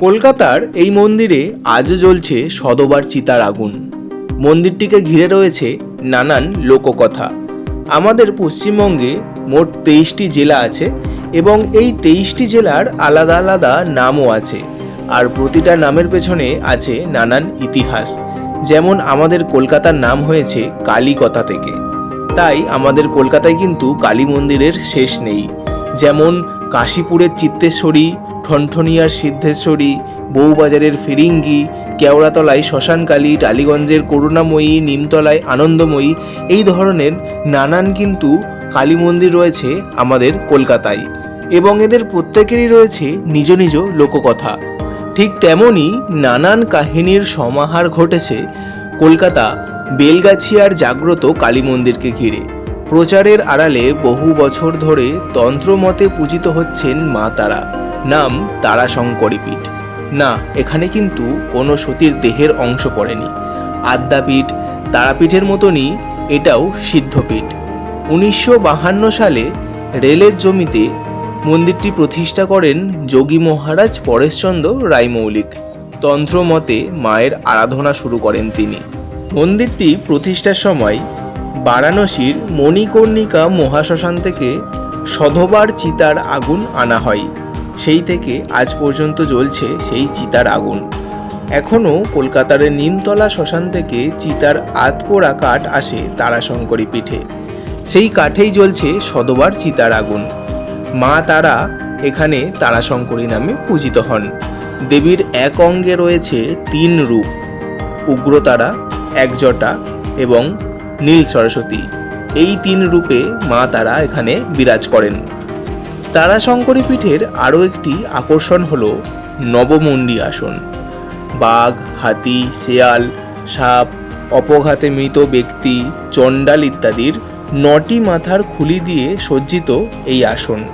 কলকাতার এই মন্দিরে আজও জ্বলছে সদবার চিতার আগুন। মন্দিরটিকে ঘিরে রয়েছে নানান লোককথা। আমাদের পশ্চিমবঙ্গে মোট তেইশটি জেলা আছে এবং এই তেইশটি জেলার আলাদা আলাদা নামও আছে। আর প্রতিটা নামের পেছনে আছে নানান ইতিহাস। যেমন আমাদের কলকাতার নাম হয়েছে কালীকথা থেকে। তাই আমাদের কলকাতায় কিন্তু কালী মন্দিরের শেষ নেই। যেমন কাশীপুরের চিত্তেশ্বরী, ঠনঠনিয়ার সিদ্ধেশ্বরী, বউবাজারের ফিরিঙ্গি, কেওড়াতলায় শ্মশানকালী, টালিগঞ্জের করুণাময়ী, নিমতলায় আনন্দময়ী, এই ধরনের নানান কিন্তু কালী মন্দির রয়েছে আমাদের কলকাতায় এবং এদের প্রত্যেকেরই রয়েছে নিজ নিজ লোককথা। ঠিক তেমনই নানান কাহিনীর সমাহার ঘটেছে কলকাতা, বেলগাছিয়ার জাগ্রত কালী মন্দিরকে ঘিরে। প্রচারের আড়ালে বহু বছর ধরে তন্ত্রমতে পূজিত হচ্ছেন মা তারা। নাম তারাশঙ্করী পীঠ না, এখানে কিন্তু কোনো সতীর দেহের অংশ পড়েনি। আদ্যাপীঠ, তারাপীঠের মতনই এটাও সিদ্ধপীঠ। উনিশশো বাহান্ন সালে রেলের জমিতে মন্দিরটি প্রতিষ্ঠা করেন যোগী মহারাজ পরেশচন্দ্র রায়মৌলিক। তন্ত্রমতে মায়ের আরাধনা শুরু করেন তিনি। মন্দিরটি প্রতিষ্ঠার সময় বারাণসীর মণিকর্ণিকা মহাশ্মশান থেকে সধবার চিতার আগুন আনা হয়। সেই থেকে আজ পর্যন্ত জ্বলছে সেই চিতার আগুন। এখনও কলকাতার নিমতলা শ্মশান থেকে চিতার আতপোড়া কাঠ আসে তারাশঙ্করী পিঠে। সেই কাঠেই জ্বলছে সদবার চিতার আগুন। মা তারা এখানে তারাশঙ্করী নামে পূজিত হন। দেবীর এক অঙ্গে রয়েছে তিন রূপ। উগ্রতারা, একজটা এবং নীল সরস্বতী। এই তিন রূপে মা তারা এখানে বিরাজ করেন। তারাশঙ্করী পীঠের আরও একটি আকর্ষণ হল নবমণ্ডী আসন। বাঘ, হাতি, শেয়াল, সাপ, অপঘাতে মৃত ব্যক্তি, চণ্ডাল ইত্যাদির নটি মাথার খুলি দিয়ে সজ্জিত এই আসন।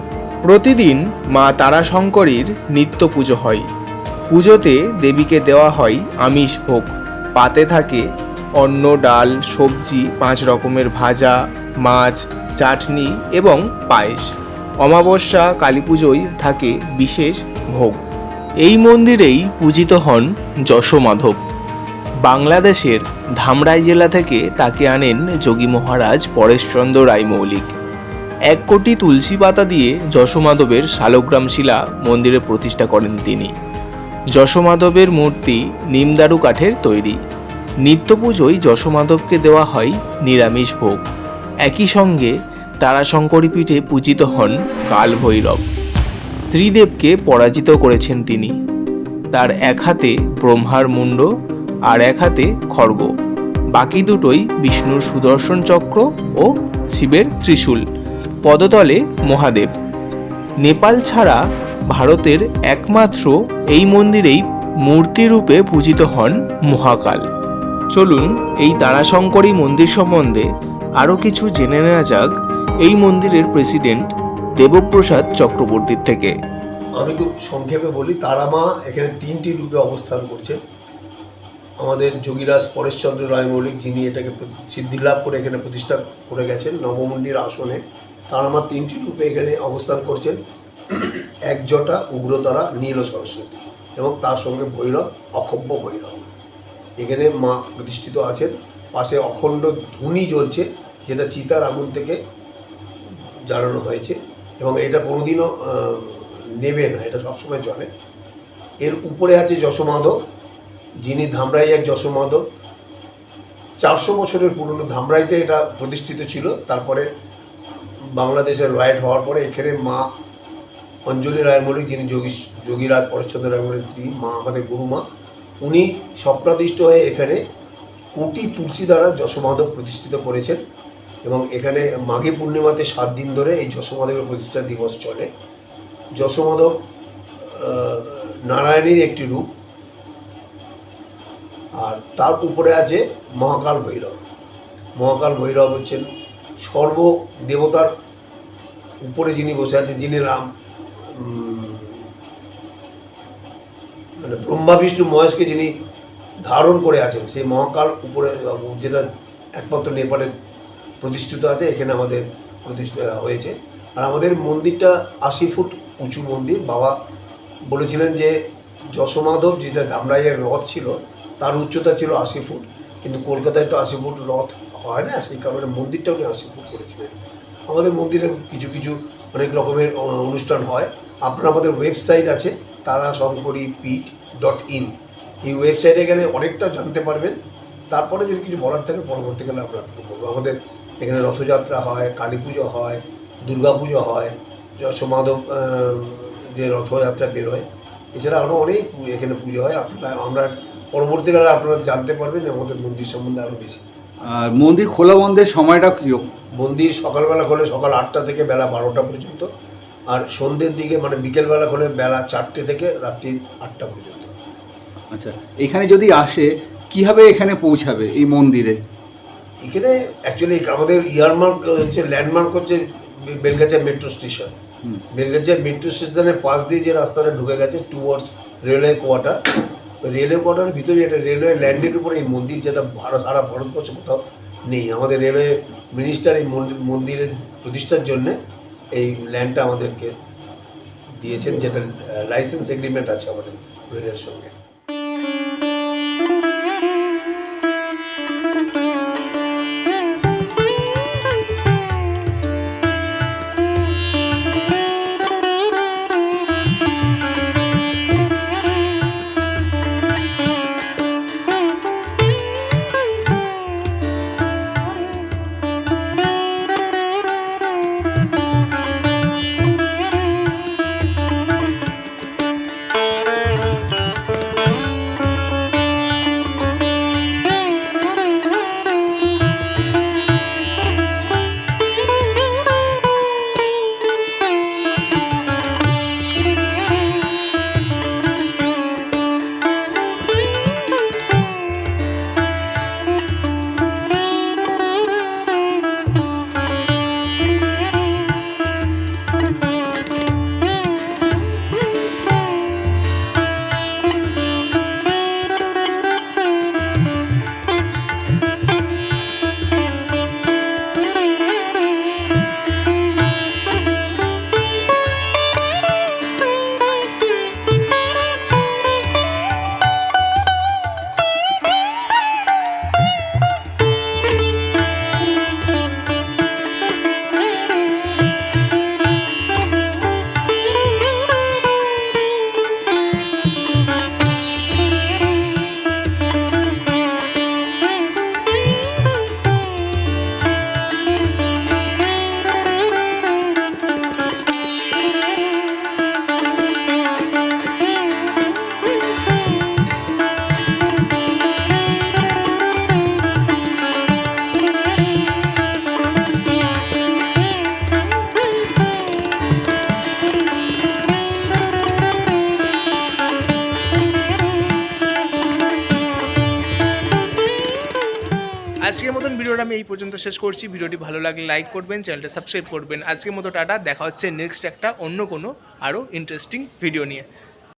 প্রতিদিন মা তারাশঙ্করীর নিত্য পুজো হয়। পুজোতে দেবীকে দেওয়া হয় আমিষ ভোগ। পাতে থাকে অন্ন, ডাল, সবজি, পাঁচ রকমের ভাজা, মাছ, চাটনি এবং পায়েস। অমাবস্যা, কালী পুজোয় থাকে বিশেষ ভোগ। এই মন্দিরেই পূজিত হন যশোমাধব। বাংলাদেশের ধামরাই জেলা থেকে তাকে আনেন যোগী মহারাজ পরেশচন্দ্র রায় মৌলিক। এক কোটি তুলসী পাতা দিয়ে যশোমাধবের শালগ্রাম শিলা মন্দিরে প্রতিষ্ঠা করেন তিনি। যশোমাধবের মূর্তি নিমদারু কাঠের তৈরি। নিত্য পুজোয় যশোমাধবকে দেওয়া হয় নিরামিষ ভোগ। একই সঙ্গে তারাশঙ্করী পীঠে পূজিত হন কাল ভৈরব ত্রিদেবকে পরাজিত করেছেন তিনি। তার এক হাতে ব্রহ্মার মুণ্ড, আর এক হাতে খড়গ। বাকি দুটোই বিষ্ণুর সুদর্শন চক্র ও শিবের ত্রিশূল। পদতলে মহাদেব। নেপাল ছাড়া ভারতের একমাত্র এই মন্দিরেই মূর্তিরূপে পূজিত হন মহাকাল। চলুন এই তারাশঙ্করী মন্দির সম্বন্ধে আরও কিছু জেনে নেওয়া যাক এই মন্দিরের প্রেসিডেন্ট দেবপ্রসাদ চক্রবর্তীর থেকে। আমি খুব সংক্ষেপে বলি তারা মা এখানে তিনটি রূপে অবস্থান করছে। আমাদের যোগীরাজ পরেশচন্দ্র রায় মৌলিক যিনি এটাকে সিদ্ধিলাভ করে এখানে প্রতিষ্ঠা করে গেছেন নবমন্দির আসনে তারা মা তিনটি রূপে এখানে অবস্থান করছেন। এক জটা উগ্রতারা নীল সরস্বতী এবং তার সঙ্গে ভৈরব অক্ষব্য ভৈরব। এখানে মা প্রতিষ্ঠিত আছেন। পাশে অখণ্ড ধুনি জ্বলছে, যেটা চিতার আগুন থেকে জ্বালানো হয়েছে এবং এটা কোনোদিনও নেবে না, এটা সবসময় চলে এর উপরে আছে যশোমাধব, যিনি ধামরাই এক যশোমাধব। চারশো বছরের পুরনো ধামরাইতে এটা প্রতিষ্ঠিত ছিল, তারপরে বাংলাদেশের রাইট হওয়ার পরে এখানে মা অঞ্জলি রায়মৌলিক যিনি যোগী যোগীরাজ পরেশচন্দ্র রায়মৌলির স্ত্রী, মা আমাদের গুরুমা উনি স্বপ্নাদিষ্ট হয়ে এখানে কোটি তুলসী দ্বারা যশোমাধব প্রতিষ্ঠিত করেছেন এবং এখানে মাঘে পূর্ণিমাতে সাত দিন ধরে এই যশোমাধবের প্রতিষ্ঠা দিবস চলে। যশোমাধব নারায়ণীর একটি রূপ। আর তার উপরে আছে মহাকাল ভৈরব। মহাকাল ভৈরব হচ্ছেন সর্ব দেবতার উপরে যিনি বসে আছেন, যিনি রাম মানে ব্রহ্মা, বিষ্ণু, মহেশকে যিনি ধারণ করে আছেন, সেই মহাকাল উপরে, যেটা একমাত্র নেপালে প্রতিষ্ঠিত আছে, এখানে আমাদের প্রতিষ্ঠা হয়েছে। আর আমাদের মন্দিরটা আশি ফুট উঁচু মন্দির। বাবা বলেছিলেন যে যশোমাধব, যেটা ধামরাইয়ের রথ ছিল, তার উচ্চতা ছিল আশি ফুট। কিন্তু কলকাতায় তো আশি ফুট রথ হয় না, সেই কারণে মন্দিরটা উনি আশি ফুট করেছিলেন। আমাদের মন্দিরে কিছু কিছু অনেক রকমের অনুষ্ঠান হয়। আপনার আমাদের ওয়েবসাইট আছে তারা শঙ্করী পিঠ ডট ইন এই ওয়েবসাইটে গেলে অনেকটা জানতে পারবেন। তারপরে যদি কিছু বলার থাকে পরবর্তীকালে আমরা বলব আমাদের এখানে রথযাত্রা হয় কালী পুজো হয় দুর্গা পুজো হয় আহ, যে রথযাত্রা বেরোয় এছাড়া আরও অনেক এখানে পুজো হয়। আপনারা আমরা পরবর্তীকালে আপনারা জানতে পারবেন আমাদের মন্দির সম্বন্ধে আরও বেশি। আর মন্দির খোলা বন্ধের সময়টা কীরকম? মন্দির সকালবেলা খোলে সকাল আটটা থেকে বেলা বারোটা পর্যন্ত। আর সন্ধ্যের দিকে মানে বিকেলবেলা খোলে বেলা চারটে থেকে রাত্রি আটটা পর্যন্ত। আচ্ছা এখানে যদি আসে কীভাবে এখানে পৌঁছাবে এই মন্দিরে? এখানে অ্যাকচুয়ালি আমাদের ইয়ারমার্ক হচ্ছে ল্যান্ডমার্ক হচ্ছে বে- বেলগাছিয়া মেট্রো স্টেশন হুম। বেলগাছিয়া মেট্রো স্টেশনের পাশ দিয়ে যে রাস্তাটা ঢুকে গেছে টুয়ার্ডস রেলওয়ে কোয়ার্টার রেলওয়ে কোয়ার্টারের ভিতরে এটা রেলওয়ে ল্যান্ডের উপরে এই মন্দির যেটা ভারত সারা ভারতবর্ষে কোথাও নেই। আমাদের রেলওয়ে মিনিস্টার এই মন্দির মন্দিরের প্রতিষ্ঠার জন্য এই ল্যান্ডটা আমাদেরকে দিয়েছেন যেটা লাইসেন্স এগ্রিমেন্ট আছে আমাদের রেলের সঙ্গে। আজকের মতন ভিডিওটা আমি এই পর্যন্ত শেষ করছি। ভিডিওটি ভালো লাগলে লাইক করবেন, চ্যানেলটা সাবস্ক্রাইব করবেন। আজকের মতো টাটা, দেখা হচ্ছে নেক্সট একটা অন্য কোনো আরও ইন্টারেস্টিং ভিডিও নিয়ে।